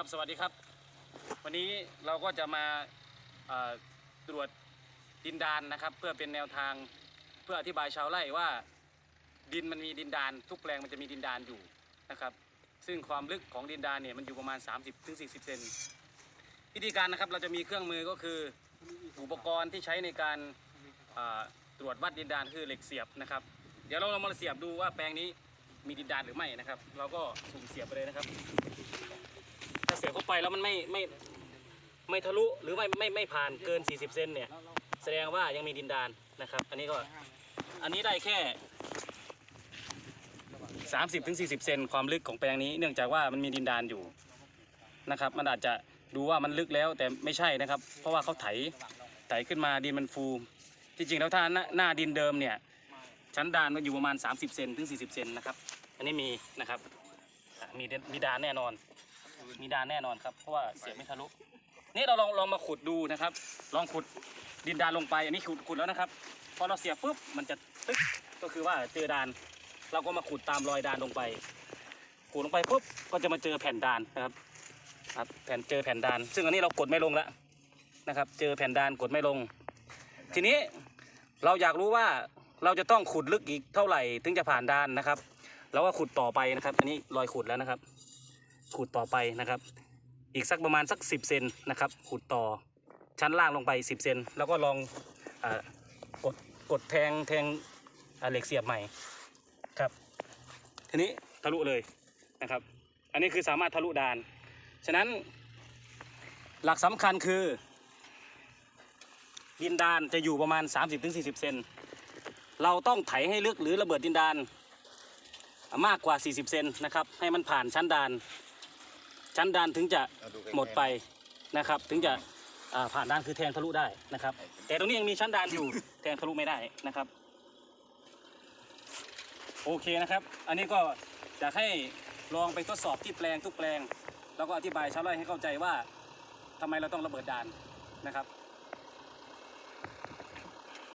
ครับสวัสดีครับ วันนี้เราก็จะมาตรวจดินดานนะครับ เพื่อเป็นแนวทางเพื่ออธิบายชาวไร่ว่า ดินมันมีดินดาน ทุกแปลงมันจะมีดินดานอยู่นะครับ ซึ่งความลึกของดินดานเนี่ยมันอยู่ประมาณ 30-40ถึงเซนวิธีการนะครับเราจะมีเครื่องมือก็คืออุปกรณ์ที่ใช้ในการตรวจวัดดินดานคือเหล็กเสียบนะครับ เดี๋ยวเราลองมาเสียบดูว่าแปลงนี้มีดินดานหรือไม่นะครับ เราก็สุ่มเสียบไปเลยนะครับ ไปแล้วมันไม่ไม่ไม่ทะลุหรือไม่ไม่ไม่ผ่านเกิน 40 เซนเนี่ย แสดงว่ายังมีดินดานนะครับ อันนี้ก็อันนี้ได้แค่ 30ถึง40 เซนความลึกของแปลงนี้ เนื่องจากว่ามันมีดินดานอยู่นะครับ มันอาจจะดูว่ามันลึกแล้วแต่ไม่ใช่นะครับ เพราะว่าเขาไถไถขึ้นมาดินมันฟูจริงๆแล้วถ้าหน้าดินเดิมเนี่ยชั้นดานมันอยู่ประมาณ 30 เซนถึง 40 เซนนะครับ อันนี้มีนะครับ มีมีดานแน่นอน มีดานแน่นอนครับเพราะว่าเสียบไม่ทะลุนี่เราลองลองมาขุดดูนะครับ ลองขุดดินดานลงไปอันนี้ขุดขุดแล้วนะครับ พอเราเสียบปุ๊บมันจะตึ๊กก็คือว่าเจอดาน เราก็มาขุดตามรอยดานลงไปขุดลงไปปุ๊บก็จะมาเจอแผ่นดานนะครับครับแผ่นเจอแผ่นดาน ซึ่งอันนี้เรากดไม่ลงแล้วนะครับ เจอแผ่นดานกดไม่ลง ทีนี้เราอยากรู้ว่าเราจะต้องขุดลึกอีกเท่าไหร่ถึงจะผ่านดานนะครับ เราก็ขุดต่อไปนะครับ อันนี้รอยขุดแล้วนะครับ ขุดต่อไปนะครับ อีกสักประมาณสัก 10 เซนนะครับ ขุดต่อชั้นล่างลงไป 10 เซนแล้วก็ลองอกดกดแทงแทงเหล็กเสียบใหม่ครับ ทีนี้ทะลุเลยนะครับ อันนี้คือสามารถทะลุดาน ฉะนั้นหลักสำคัญคือ ดินดานจะอยู่ประมาณ 30-40 เซนเราต้องไถให้ลึกหรือระเบิดดินดานมากกว่า 40 เซนนะครับ ให้มันผ่านชั้นดาน ชั้นดานถึงจะหมดไปนะครับ ถึงจะอ่าผ่านดานคือแทงทะลุได้นะครับ แต่ตรงนี้ยังมีชั้นดานอยู่ แทงทะลุไม่ได้นะครับ โอเคนะครับ อันนี้ก็อยากให้ลองไปทดสอบที่แปลงทุกแปลง แล้วก็อธิบายชาวไร่ให้เข้าใจว่าทำไมเราต้องระเบิดดานนะครับ